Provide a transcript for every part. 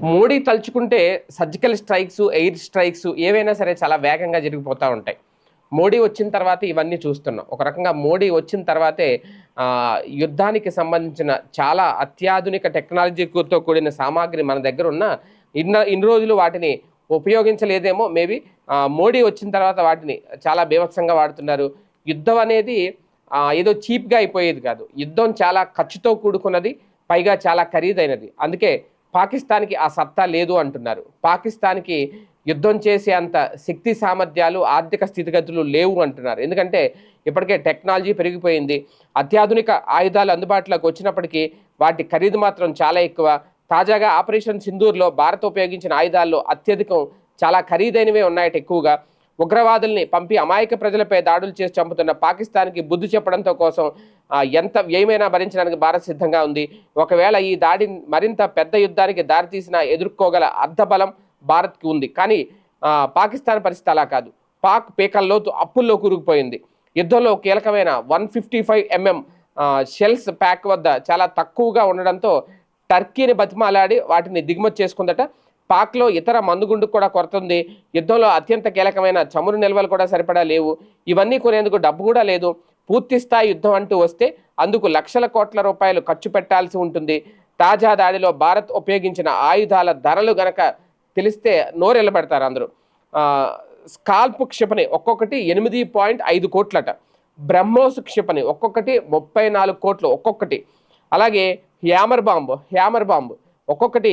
మోడీ తలుచుకుంటే surgical strikes air strikes ఏవైనా సరే చాలా వేగంగా జరిగిపోతూ ఉంటాయి. మోడీ వచ్చిన తర్వాత ఇవన్నీ చూస్తున్నాం. ఒక రకంగా మోడీ వచ్చిన తర్వాతే యుద్ధానికి సంబంధించిన చాలా అత్యాధునిక టెక్నాలజీతో కూడిన సామాగ్రి మన దగ్గర ఉన్న ఇన్న ఇన్ని రోజులు వాటిని ఉపయోగించలేదేమో మేబీ మోడీ వచ్చిన తర్వాత వాటిని చాలా బీభత్సంగా వాడుతున్నారు. యుద్ధం అనేది ఏదో చీప్గా అయిపోయేది కాదు. యుద్ధం చాలా ఖర్చుతో కూడుకున్నది పైగా చాలా ఖరీదైనది. అందుకే పాకిస్తాన్కి ఆ సత్తా లేదు అంటున్నారు. పాకిస్తాన్కి యుద్ధం చేసే అంత శక్తి సామర్థ్యాలు ఆర్థిక స్థితిగతులు లేవు అంటున్నారు. ఎందుకంటే ఇప్పటికే టెక్నాలజీ పెరిగిపోయింది. అత్యాధునిక ఆయుధాలు అందుబాటులోకి వచ్చినప్పటికీ వాటి ఖరీదు మాత్రం చాలా ఎక్కువ. తాజాగా ఆపరేషన్ సింధూర్లో భారత్ ఉపయోగించిన ఆయుధాల్లో అత్యధికం చాలా ఖరీదైనవే ఉన్నాయట ఎక్కువగా. ఉగ్రవాదుల్ని పంపి అమాయక ప్రజలపై దాడులు చేసి చంపుతున్న పాకిస్తాన్కి బుద్ధి చెప్పడంతో కోసం ఎంత వ్యయమైనా భరించడానికి భారత్ సిద్ధంగా ఉంది. ఒకవేళ ఈ దాడి మరింత పెద్ద యుద్ధానికి దారితీసినా ఎదుర్కోగల అర్ధబలం భారత్కి ఉంది. కానీ పాకిస్తాన్ పరిస్థితి అలా కాదు. పాక్ పేకల్లోతు అప్పుల్లో కూరుకుపోయింది. యుద్ధంలో కీలకమైన one fifty five MM shells Pak వద్ద చాలా తక్కువగా ఉండడంతో టర్కీని బతిమాలాడి వాటిని దిగుమతి చేసుకుందట. పాక్లో ఇతర మందుగుండుకు కూడా కొరత ఉంది యుద్ధంలో అత్యంత కీలకమైన చమురు నిల్వలు కూడా సరిపడా లేవు. ఇవన్నీ కొనేందుకు డబ్బు కూడా లేదు. పూర్తి స్థాయి యుద్ధం అంటూ వస్తే అందుకు లక్షల కోట్ల రూపాయలు ఖర్చు పెట్టాల్సి ఉంటుంది. తాజా దాడిలో భారత్ ఉపయోగించిన ఆయుధాల ధరలు గనక తెలిస్తే నోరెళ్ళబెడతారు అందరూ. స్కాల్ప్ క్షిపణి ఒక్కొక్కటి ఎనిమిది పాయింట్ ఐదు కోట్లట. బ్రహ్మోస్ క్షిపణి ఒక్కొక్కటి ముప్పై నాలుగు కోట్లు ఒక్కొక్కటి. అలాగే హ్యామర్ బాంబు హ్యామర్ బాంబు ఒక్కొక్కటి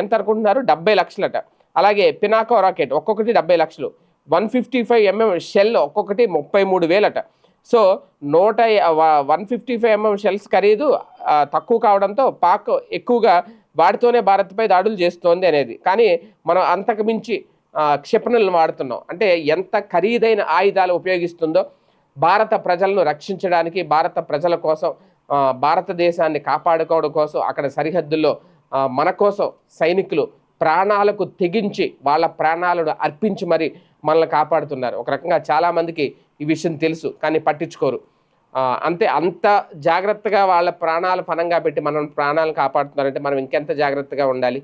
ఎంత అనుకుంటున్నారు డెబ్బై లక్షలట. అలాగే పినాకో రాకెట్ ఒక్కొక్కటి డెబ్బై లక్షలు. One fifty five MM shell ఒక్కొక్కటి ముప్పై మూడు వేలట. సో నూట one fifty five MM shells ఖరీదు తక్కువ కావడంతో పాక్ ఎక్కువగా వాటితోనే భారత్పై దాడులు చేస్తోంది అనేది. కానీ మనం అంతకు మించి క్షిపణులను వాడుతున్నాం. అంటే ఎంత ఖరీదైన ఆయుధాలు ఉపయోగిస్తుందో భారత ప్రజలను రక్షించడానికి భారత ప్రజల కోసం భారతదేశాన్ని కాపాడుకోవడం కోసం అక్కడ సరిహద్దుల్లో మన కోసం సైనికులు ప్రాణాలకు తెగించి వాళ్ళ ప్రాణాలను అర్పించి మరి మనల్ని కాపాడుతున్నారు. ఒక రకంగా చాలామందికి ఈ విషయం తెలుసు కానీ పట్టించుకోరు. అంతే అంత జాగ్రత్తగా వాళ్ళ ప్రాణాలు పనంగా పెట్టి మనం ప్రాణాలను కాపాడుతున్నారంటే మనం ఇంకెంత జాగ్రత్తగా ఉండాలి?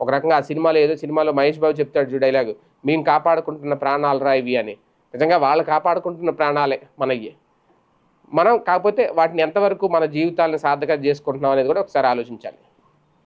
ఒక రకంగా ఆ సినిమాలో ఏదో సినిమాలో మహేష్ బాబు చెప్తాడు చూ డైలాగ్ మేము కాపాడుకుంటున్న ప్రాణాలు రా ఇవి అని. నిజంగా వాళ్ళు కాపాడుకుంటున్న ప్రాణాలే మనయ్యి. మనం కాకపోతే వాటిని ఎంతవరకు మన జీవితాలను సార్థకత చేసుకుంటున్నాం అనేది కూడా ఒకసారి ఆలోచించాలి.